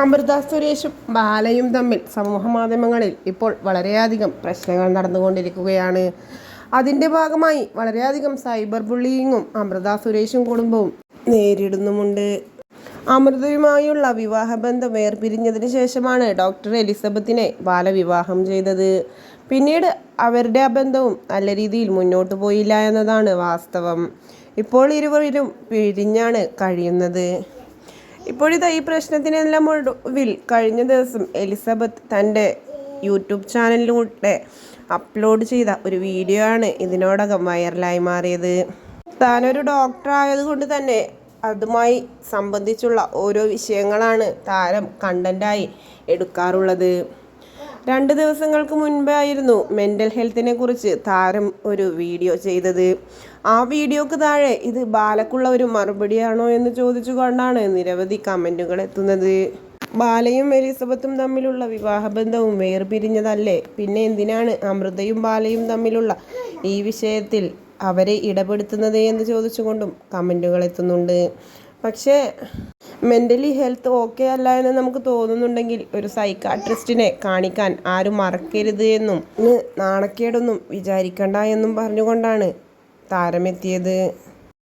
അമൃത സുരേഷും ബാലയും തമ്മിൽ സമൂഹ മാധ്യമങ്ങളിൽ ഇപ്പോൾ വളരെയധികം പ്രശ്നങ്ങൾ നടന്നുകൊണ്ടിരിക്കുകയാണ്. അതിന്റെ ഭാഗമായി വളരെയധികം സൈബർ ബുള്ളിയിങ്ങും അമൃത സുരേഷും കുടുംബവും നേരിടുന്നുമുണ്ട്. അമൃതയുമായുള്ള വിവാഹബന്ധം വേർപിരിഞ്ഞതിന് ശേഷമാണ് ഡോക്ടർ എലിസബത്തിനെ ബാല വിവാഹം ചെയ്തത്. പിന്നീട് അവരുടെ ആ ബന്ധവും നല്ല രീതിയിൽ മുന്നോട്ട് പോയില്ല എന്നതാണ് വാസ്തവം. ഇപ്പോൾ ഇരുവരും പിരിഞ്ഞാണ് കഴിയുന്നത്. ഇപ്പോഴിതാ ഈ പ്രശ്നത്തിനെല്ലാം ഒടുവിൽ കഴിഞ്ഞ ദിവസം എലിസബത്ത് തന്റെ യൂട്യൂബ് ചാനലിലൂടെ അപ്ലോഡ് ചെയ്ത ഒരു വീഡിയോ ആണ് ഇതിനോടകം വൈറലായി മാറിയത്. താനൊരു ഡോക്ടർ ആയതുകൊണ്ട് തന്നെ അതുമായി സംബന്ധിച്ചുള്ള ഓരോ വിഷയങ്ങളാണ് താരം കണ്ടന്റായി എടുക്കാറുള്ളത്. രണ്ട് ദിവസങ്ങൾക്ക് മുൻപായിരുന്നു മെന്റൽ ഹെൽത്തിനെ കുറിച്ച് താരം ഒരു വീഡിയോ ചെയ്തത്. ആ വീഡിയോക്ക് താഴെ ഇത് ബാലക്കുള്ള ഒരു മറുപടിയാണോ എന്ന് ചോദിച്ചുകൊണ്ടാണ് നിരവധി കമന്റുകൾ എത്തുന്നത്. ബാലയും എലിസബത്തും തമ്മിലുള്ള വിവാഹബന്ധവും വേർപിരിഞ്ഞതല്ലേ? പിന്നെ എന്തിനാണ് അമൃതയും ബാലയും തമ്മിലുള്ള ഈ വിഷയത്തിൽ അവരെ ഇടപെടുത്തുന്നത് എന്ന് ചോദിച്ചുകൊണ്ടും കമന്റുകൾ എത്തുന്നുണ്ട്. പക്ഷേ മെന്റലി ഹെൽത്ത് ഓക്കെ അല്ല എന്ന് നമുക്ക് തോന്നുന്നുണ്ടെങ്കിൽ ഒരു സൈക്കാട്രിസ്റ്റിനെ കാണിക്കാൻ ആരും മറക്കരുത് എന്നും നാണക്കേടൊന്നും വിചാരിക്കണ്ട എന്നും പറഞ്ഞുകൊണ്ടാണ് താരമെത്തിയത്.